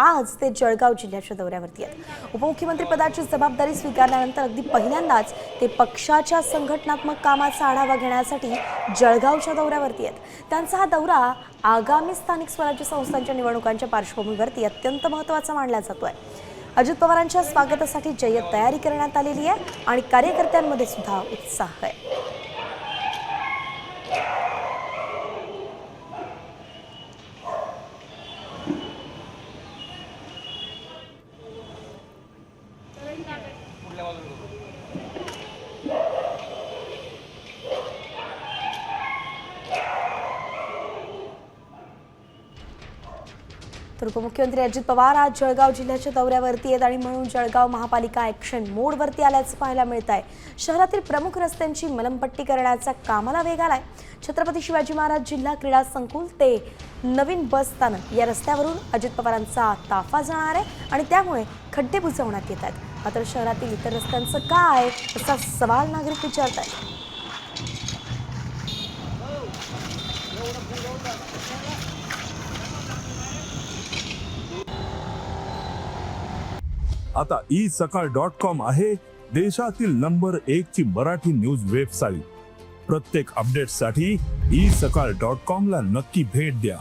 आज ते जळगाव जिल्ह्याच्या दौऱ्यावरती आहेत. उपमुख्यमंत्री पदाची जबाबदारी स्वीकारल्यानंतर अगदी पहिल्यांदाच ते पक्षाच्या संघटनात्मक कामाचा आढावा घेण्यासाठी जळगावच्या दौऱ्यावरती आहेत. त्यांचा हा दौरा आगामी स्थानिक स्वराज्य संस्थांच्या निवडणुकांच्या पार्श्वभूमीवरती अत्यंत महत्त्वाचा मानला जातो आहे अजित पवारांच्या स्वागतासाठी जय्यत तयारी करण्यात आलेली आहे आणि कार्यकर्त्यांमध्ये सुद्धा उत्साह आहे. तर उपमुख्यमंत्री अजित पवार आज जळगाव जिल्ह्याच्या दौऱ्यावरती आहेत आणि म्हणून जळगाव महापालिका ॲक्शन मोडवरती आल्याचं पाहायला मिळत आहे शहरातील प्रमुख रस्त्यांची मलमपट्टी करण्याचा कामाला वेग आलाय. छत्रपती शिवाजी महाराज जिल्हा क्रीडा संकुल ते नवीन बस स्थानक या रस्त्यावरून अजित पवारांचा ताफा जाणार आहे आणि त्यामुळे खड्डे बुजवण्यात येत आहेत. मात्र शहरातील इतर रस्त्यांचं काय असा सवाल नागरिक विचारत आहेत आता ई सकाळ डॉट कॉम आहे देशातील नंबर एक ची मराठी न्यूज वेबसाईट. प्रत्येक अपडेटसाठी ई सकाळ डॉट कॉम ला नक्की भेट द्या.